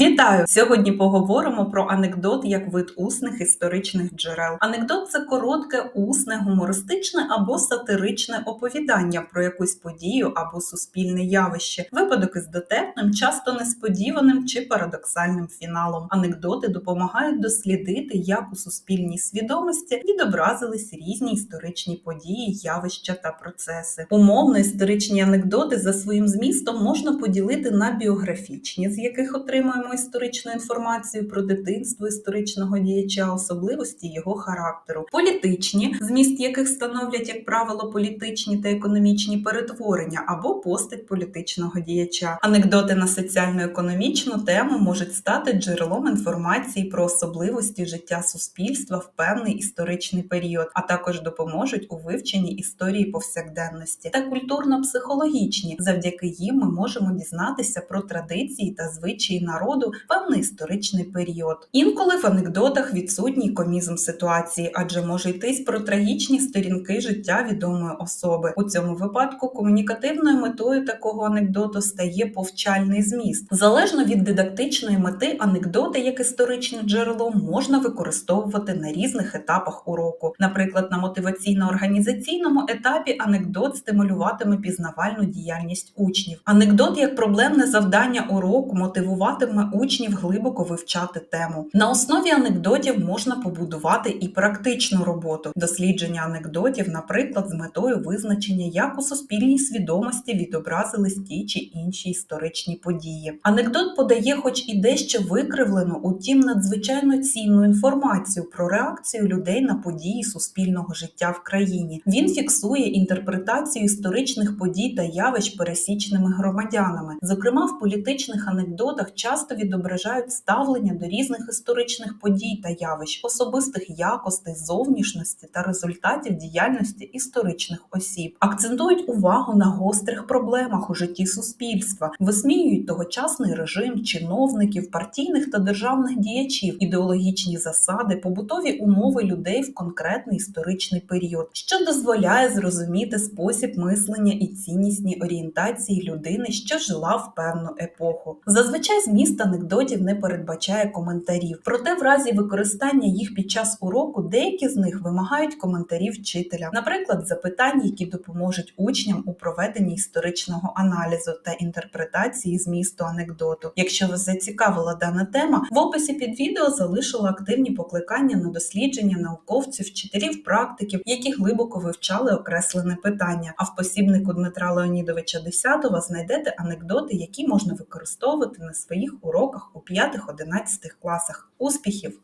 Вітаю! Сьогодні поговоримо про анекдот як вид усних історичних джерел. Анекдот це коротке, усне, гумористичне або сатиричне оповідання про якусь подію або суспільне явище, випадок із дотепним, часто несподіваним чи парадоксальним фіналом. Анекдоти допомагають дослідити, як у суспільній свідомості відобразились різні історичні події, явища та процеси. Умовно історичні анекдоти за своїм змістом можна поділити на біографічні, з яких отримуємо історичну інформацію про дитинство історичного діяча, особливості його характеру, політичні, зміст яких становлять, як правило, політичні та економічні перетворення або постать політичного діяча. Анекдоти на соціально-економічну тему можуть стати джерелом інформації про особливості життя суспільства в певний історичний період, а також допоможуть у вивченні історії повсякденності та культурно-психологічні. Завдяки їм ми можемо дізнатися про традиції та звичаї народу в певний історичний період. Інколи в анекдотах відсутній комізм ситуації, адже може йтись про трагічні сторінки життя відомої особи. У цьому випадку комунікативною метою такого анекдоту стає повчальний зміст. Залежно від дидактичної мети, анекдоти як історичне джерело можна використовувати на різних етапах уроку. Наприклад, на мотиваційно-організаційному етапі анекдот стимулюватиме пізнавальну діяльність учнів. Анекдот як проблемне завдання уроку мотивуватиме учнів глибоко вивчати тему. На основі анекдотів можна побудувати і практичну роботу, дослідження анекдотів, наприклад, з метою визначення, як у суспільній свідомості відобразились ті чи інші історичні події. Анекдот подає, хоч і дещо викривлену, утім надзвичайно цінну інформацію про реакцію людей на події суспільного життя в країні. Він фіксує інтерпретацію історичних подій та явищ пересічними громадянами. Зокрема, в політичних анекдотах часто відображають ставлення до різних історичних подій та явищ, особистих якостей, зовнішності та результатів діяльності історичних осіб, акцентують увагу на гострих проблемах у житті суспільства, висміюють тогочасний режим чиновників, партійних та державних діячів, ідеологічні засади, побутові умови людей в конкретний історичний період, що дозволяє зрозуміти спосіб мислення і ціннісні орієнтації людини, що жила в певну епоху. Зазвичай зміст анекдотів не передбачає коментарів, проте в разі використання їх під час уроку деякі з них вимагають коментарів вчителя, наприклад, запитань, які допоможуть учням у проведенні історичного аналізу та інтерпретації змісту анекдоту. Якщо вас зацікавила дана тема, в описі під відео залишила активні покликання на дослідження науковців, вчителів, практиків, які глибоко вивчали окреслене питання. А в посібнику Дмитра Леонідовича Десятова знайдете анекдоти, які можна використовувати на своїх уроках у 5-11 класах. Успіхів!